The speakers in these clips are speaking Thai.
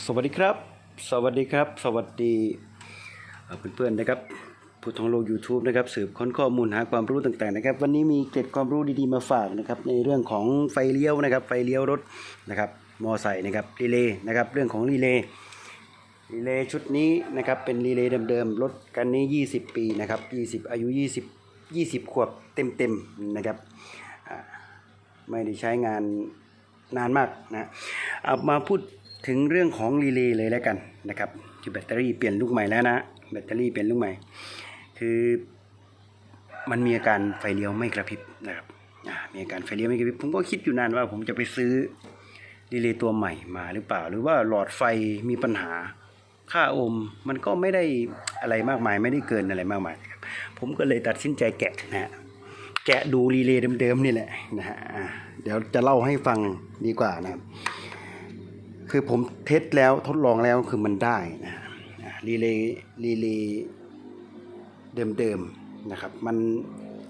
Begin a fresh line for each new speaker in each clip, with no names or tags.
สวัสดีครับ สวัสดีครับ สวัสดีเพื่อนๆนะครับผู้ท่องโลก YouTube นะครับสืบค้นข้อมูลหาความรู้ต่างๆนะครับ วันนี้มีเกร็ดความรู้ดีๆมาฝากนะครับในเรื่องของไฟเลี้ยวนะครับไฟเลี้ยวรถนะครับมอไซค์นะครับรีเลย์นะครับเรื่องของรีเลย์รีเลย์ชุดนี้นะครับเป็นรีเลย์เดิมๆรถคันนี้ 20 ปีนะครับ20 อายุ 20 20 ขวบเต็มๆนะครับไม่ได้ใช้งานนานมากนะเอามาพูด ถึงเรื่องของรีเลย์เลยแล้วกันนะครับที่แบตเตอรี่เปลี่ยนลูกใหม่แล้วนะแบตเตอรี่เปลี่ยนลูกใหม่ คือมันมีอาการไฟเลี้ยวไม่กระพริบนะครับมีอาการไฟเลี้ยวไม่กระพริบผมก็คิดอยู่นานว่าผมจะไปซื้อรีเลย์ตัวใหม่มาหรือเปล่า หรือว่าหลอดไฟมีปัญหาค่าโอห์มมันก็ไม่ได้อะไรมากมายไม่ได้เกินอะไรมากมายครับผมก็เลยตัดสินใจแกะนะฮะแกะดูรีเลย์เดิมๆนี่แหละนะฮะเดี๋ยวจะเล่าให้ฟังดีกว่านะครับ คือผมเทสแล้วทดลองแล้วคือมันได้นะอะรีเลย์รีเลย์เดิมๆนะครับ มัน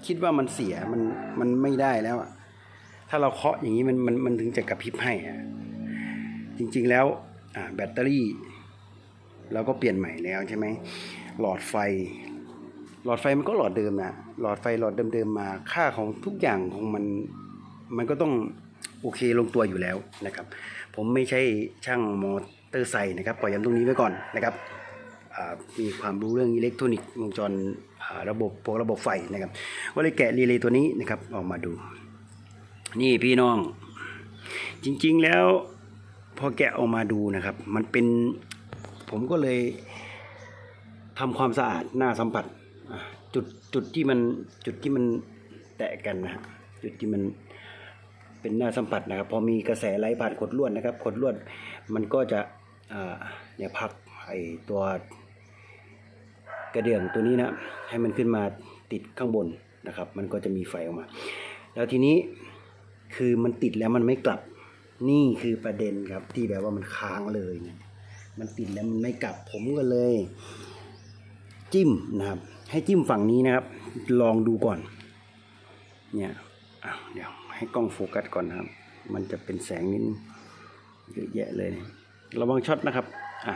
คิดว่ามันเสียมันมันไม่ได้แล้วอะถ้าเราเคาะอย่างนี้มันมันมันถึงจะกระพริบให้อะจริงๆแล้วแบตเตอรี่เราก็เปลี่ยนใหม่แล้วใช่ไหมหลอดไฟ หลอดไฟมันก็หลอดเดิมนะหลอดไฟหลอดเดิมๆมาค่าของทุกอย่างของมันมันก็ต้อง โอเคลงตัวอยู่แล้วนะครับ ผมไม่ใช่ช่างมอเตอร์ไซค์นะครับขอย้ำตรงนี้ไว้ก่อนนะครับมีความรู้เรื่องอิเล็กทรอนิกส์วงจรระบบพวกระบบไฟนะครับก็เลยแกะรีเลย์ตัวนี้นะครับออกมาดู นี่พี่น้อง จริงๆแล้วพอแกะออกมาดูนะครับ มันเป็นผมก็เลยทำความสะอาดหน้าสัมผัสจุดจุดที่มันจุดที่มันแตะกันนะฮะจุดที่มัน เป็นหน้าสัมผัสนะครับ พอมีกระแสไหลผ่านขดลวดนะครับขดลวดมันก็จะเนี่ยพักไอตัวกระเดื่องตัวนี้นะให้มันขึ้นมาติดข้างบนนะครับ มันก็จะมีไฟออกมา แล้วทีนี้คือมันติดแล้วมันไม่กลับนี่คือประเด็นครับที่แบบว่ามันค้างเลยนี่ยมันติดแล้วมันไม่กลับผมก็เลย จิ้มนะครับ ให้จิ้มฝั่งนี้นะครับ ลองดูก่อน เนี่ยอะเดี๋ยว ให้กล้องโฟกัสก่อนนะครับ มันจะเป็นแสงนิดเยอะแยะเลย ระวังช็อตนะครับอะ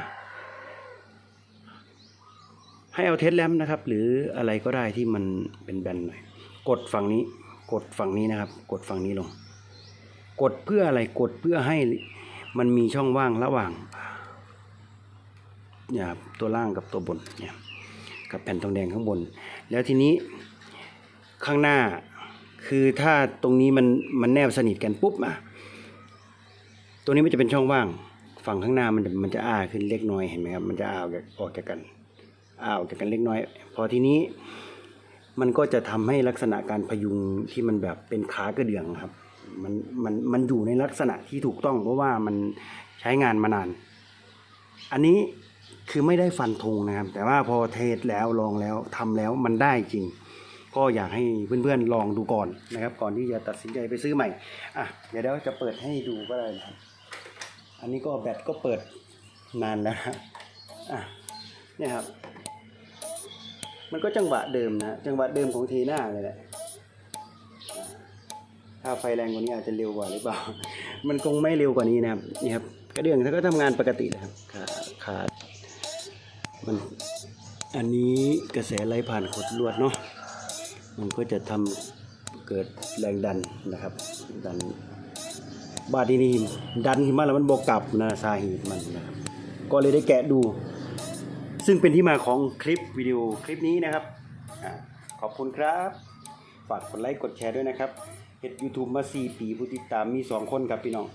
ให้เอาเทสแลมนะครับ หรืออะไรก็ได้ที่มันเป็นแบนหน่อยกดฝั่งนี้ กดฝั่งนี้นะครับ กดฝั่งนี้ลง กดเพื่ออะไรกดเพื่อให้มันมีช่องว่างระหว่างเนี่ยครับตัวล่างกับตัวบนเนี่ยกับแผ่นทองแดงข้างบน แล้วทีนี้ข้างหน้า คือถ้าตรงนี้มันมันแนบสนิทกันปุ๊บอะตรงนี้มันจะเป็นช่องว่าง ฝั่งข้างหน้ามันจะมันจะอ้าขึ้นเล็กน้อยเห็นไหมครับ มันจะอ้าออกจากอกจากกันอ้าออกจากกันเล็กน้อย พอทีนี้มันก็จะทำให้ลักษณะการพยุงที่มันแบบเป็นขากระเดื่องครับ มันมันมันอยู่ในลักษณะที่ถูกต้อง เพราะว่ามันใช้งานมานาน อันนี้คือไม่ได้ฟันธงนะครับ แต่ว่าพอเทสแล้วลองแล้วทำแล้วมันได้จริง ก็อยากให้เพื่อนๆลองดูก่อนนะครับ ก่อนที่จะตัดสินใจไปซื้อใหม่อะเดี๋ยวเดี๋ยวจะเปิดให้ดูก็ได้นะครับอันนี้ก็แบตก็เปิดนานแล้วนะอะเนี่ยครับ มันก็จังหวะเดิมนะจังหวะเดิมของเทน่าเลยแหละอะถ้าไฟแรงกว่านี้อาจจะเร็วกว่าหรือเปล่า มันคงไม่เร็วกว่านี้นะครับนี่ครับกระเดื่องถ้าก็ทำงานปกตินะครับขาขาดมันอันนี้กระแสไหลผ่านขดลวดเนาะ มันก็จะทำเกิดแรงดันนะครับ ดันบาดนี้ดันขึ้นมาแล้วมันบกกลับนะสาเหตุมันนะครับก็เลยได้แกะดู ซึ่งเป็นที่มาของคลิปวิดีโอคลิปนี้นะครับขอบคุณครับ ฝากกดไลค์กดแชร์ด้วยนะครับเฮ็ด YouTube มา 4 ปีผู้ติดตามมี 2 คนครับพี่น้อง